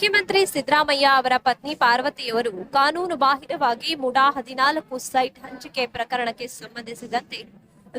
ಮುಖ್ಯಮಂತ್ರಿ ಸಿದ್ದರಾಮಯ್ಯ ಅವರ ಪತ್ನಿ ಪಾರ್ವತಿಯವರು ಕಾನೂನು ಬಾಹಿರವಾಗಿ ಮುಡಾ ಹದಿನಾಲ್ಕು ಸೈಟ್ ಹಂಚಿಕೆ ಪ್ರಕರಣಕ್ಕೆ ಸಂಬಂಧಿಸಿದಂತೆ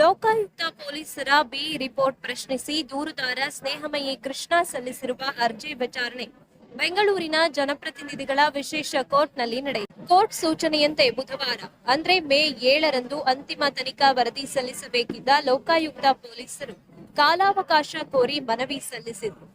ಲೋಕಾಯುಕ್ತ ಪೊಲೀಸರ ಬಿ ರಿಪೋರ್ಟ್ ಪ್ರಶ್ನಿಸಿ ದೂರುದಾರ ಸ್ನೇಹಮಯಿ ಕೃಷ್ಣ ಸಲ್ಲಿಸಿರುವ ಅರ್ಜಿ ವಿಚಾರಣೆ ಬೆಂಗಳೂರಿನ ಜನಪ್ರತಿನಿಧಿಗಳ ವಿಶೇಷ ಕೋರ್ಟ್ನಲ್ಲಿ ನಡೆಯಿತು. ಕೋರ್ಟ್ ಸೂಚನೆಯಂತೆ ಬುಧವಾರ, ಅಂದ್ರೆ ಮೇ ಏಳರಂದು ಅಂತಿಮ ತನಿಖಾ ವರದಿ ಸಲ್ಲಿಸಬೇಕಿದ್ದ ಲೋಕಾಯುಕ್ತ ಪೊಲೀಸರು ಕಾಲಾವಕಾಶ ಕೋರಿ ಮನವಿ ಸಲ್ಲಿಸಿದರು.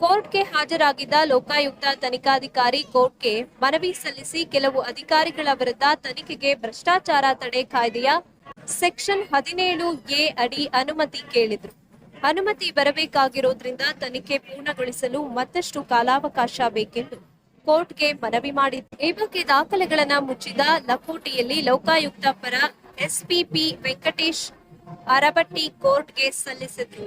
ಕೋರ್ಟ್ಗೆ ಹಾಜರಾಗಿದ್ದ ಲೋಕಾಯುಕ್ತ ತನಿಖಾಧಿಕಾರಿ ಕೋರ್ಟ್ಗೆ ಮನವಿ ಸಲ್ಲಿಸಿ ಕೆಲವು ಅಧಿಕಾರಿಗಳ ವಿರುದ್ಧ ತನಿಖೆಗೆ ಭ್ರಷ್ಟಾಚಾರ ತಡೆ ಕಾಯ್ದೆಯ ಸೆಕ್ಷನ್ ಹದಿನೇಳು ಎ ಅಡಿ ಅನುಮತಿ ಕೇಳಿದ್ರು. ಅನುಮತಿ ಬರಬೇಕಾಗಿರೋದ್ರಿಂದ ತನಿಖೆ ಪೂರ್ಣಗೊಳಿಸಲು ಮತ್ತಷ್ಟು ಕಾಲಾವಕಾಶ ಬೇಕೆಂದು ಕೋರ್ಟ್ಗೆ ಮನವಿ ಮಾಡಿದ್ರು ಈ ಬಗ್ಗೆ ದಾಖಲೆಗಳನ್ನ ಮುಚ್ಚಿದ ಲಕೋಟೆಯಲ್ಲಿ ಲೋಕಾಯುಕ್ತ ಪರ ಎಸ್ಪಿಪಿ ವೆಂಕಟೇಶ್ ಅರಬಟ್ಟಿ ಕೋರ್ಟ್ಗೆ ಸಲ್ಲಿಸಿದ್ರು.